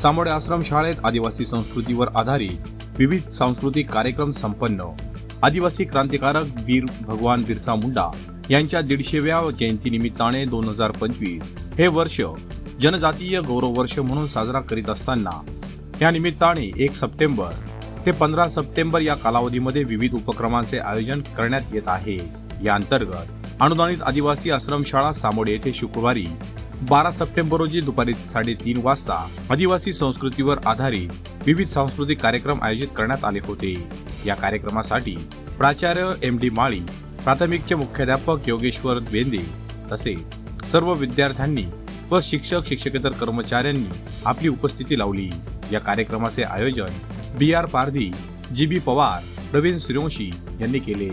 सामोडे आश्रम शाळेत आदिवासी संस्कृतीवर आधारित विविध सांस्कृतिक कार्यक्रम संपन्न. आदिवासी क्रांतिकारक वीर भगवान बिरसा मुंडा यांच्या दीडशेव्या जयंतीनिमित्ताने दोन हजार पंचवीस हे वर्ष जनजातीय गौरव वर्ष म्हणून साजरा करीत असताना या निमित्ताने एक सप्टेंबर ते पंधरा सप्टेंबर या कालावधीमध्ये विविध उपक्रमांचे आयोजन करण्यात येत आहे. या अंतर्गत अनुदानित आदिवासी आश्रमशाळा सामोडे येथे शुक्रवारी बारा सप्टेंबर रोजी दुपारी साडेतीन वाजता आदिवासी संस्कृतीवर आधारित विविध सांस्कृतिक कार्यक्रम आयोजित करण्यात आले होते. या कार्यक्रमासाठी प्राचार्य एम डी माळी प्राथमिकचे मुख्याध्यापक योगेश्वर बेंदे तसेच सर्व विद्यार्थ्यांनी व शिक्षक शिक्षकेतर कर्मचाऱ्यांनी आपली उपस्थिती लावली. या कार्यक्रमाचे आयोजन B R Pardhi G B Pawar Praveen Suryavanshi यांनी केले.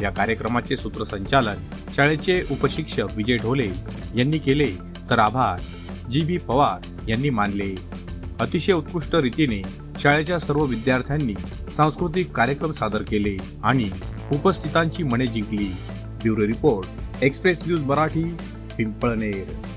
या कार्यक्रमाचे सूत्रसंचालन शाळेचे उपशिक्षक विजय ढोले यांनी केले. तर आभार. जी बी पवार यांनी मानले. अतिशय उत्कृष्ट रीतीने शाळेच्या सर्व विद्यार्थ्यांनी सांस्कृतिक कार्यक्रम सादर केले आणि उपस्थितांची मने जिंकली. Bureau report express news Marathi Pimpalner.